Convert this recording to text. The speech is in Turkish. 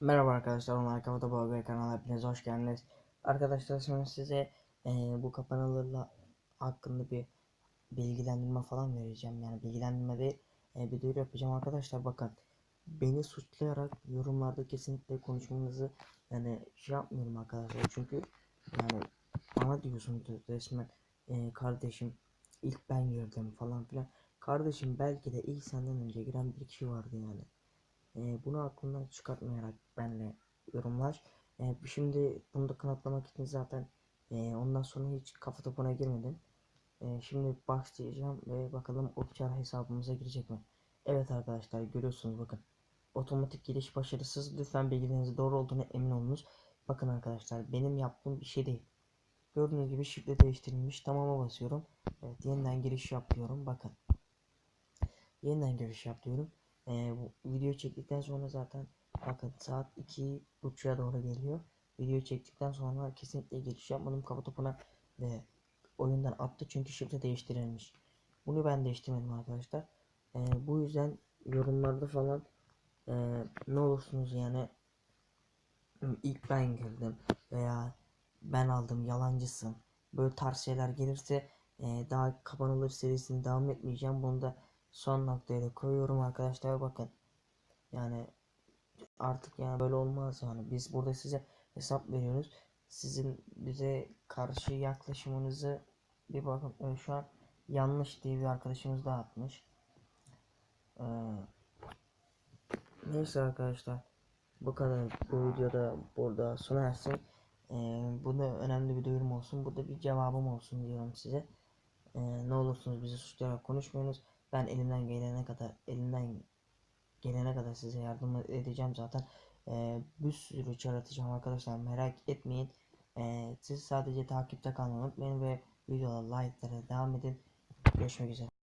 Merhaba arkadaşlar, Onlar Kafada Boğa kanalına hepiniz hoş geldiniz. Arkadaşlar şimdi size eee, bu kapanılırla hakkında bir bilgilendirme falan vereceğim. Yani bilgilendirme değil, eee, bir duyuru yapacağım arkadaşlar. Bakın, beni suçlayarak yorumlarda kesinlikle konuşmanızı yani şey yapmıyorum arkadaşlar. Çünkü yani bana diyorsunuz resmen eee, kardeşim ilk ben girdim falan filan. Kardeşim belki de ilk senden önce giren bir kişi vardı yani. E, bunu aklından çıkartmayarak benle yorumlar. E, şimdi bunu da kanıtlamak için zaten e, ondan sonra hiç kafa topuna girmedim. E, şimdi başlayacağım ve bakalım o çar hesabımıza girecek mi? Evet arkadaşlar görüyorsunuz bakın. Otomatik giriş başarısız. Lütfen bilgileriniz doğru olduğunu emin olunuz. Bakın arkadaşlar benim yaptığım bir şey değil. Gördüğünüz gibi şifre değiştirilmiş. Tamama basıyorum. Evet yeniden giriş yap diyorum. Bakın. Yeniden giriş yap diyorum. Bu video çektikten sonra zaten bakın saat 2.30'a doğru geliyor. Video çektikten sonra kesinlikle giriş yapmadım kafa topuna ve oyundan attı çünkü şifre değiştirilmiş. Bunu ben değiştirmedim arkadaşlar. Ee, bu yüzden yorumlarda falan e, ne olursunuz yani "Hı, ilk ben girdim veya ben aldım yalancısın. Böyle tarz şeyler gelirse e, daha kapanılır serisini devam etmeyeceğim. Bunu da son noktaya da koyuyorum arkadaşlar bakın. Yani artık yani böyle olmaz yani. Biz burada size hesap veriyoruz. Sizin bize karşı yaklaşımınızı bir bakın e, şu an yanlış diye bir arkadaşımız da atmış. Ee, neyse arkadaşlar bu kadar bu videoda burada sona ersin. Ee, bu da önemli bir duyurum olsun. Bu da bir cevabım olsun diyorum size. Ee, ne olursunuz bizi suçlayarak konuşmayınız. Ben elimden gelene kadar elimden gelene kadar size yardım edeceğim zaten. Ee, bir sürü çar atacağım arkadaşlar merak etmeyin. Ee, siz sadece takipte kalmayı unutmayın ve videoya like'lara devam edin. Görüşmek üzere.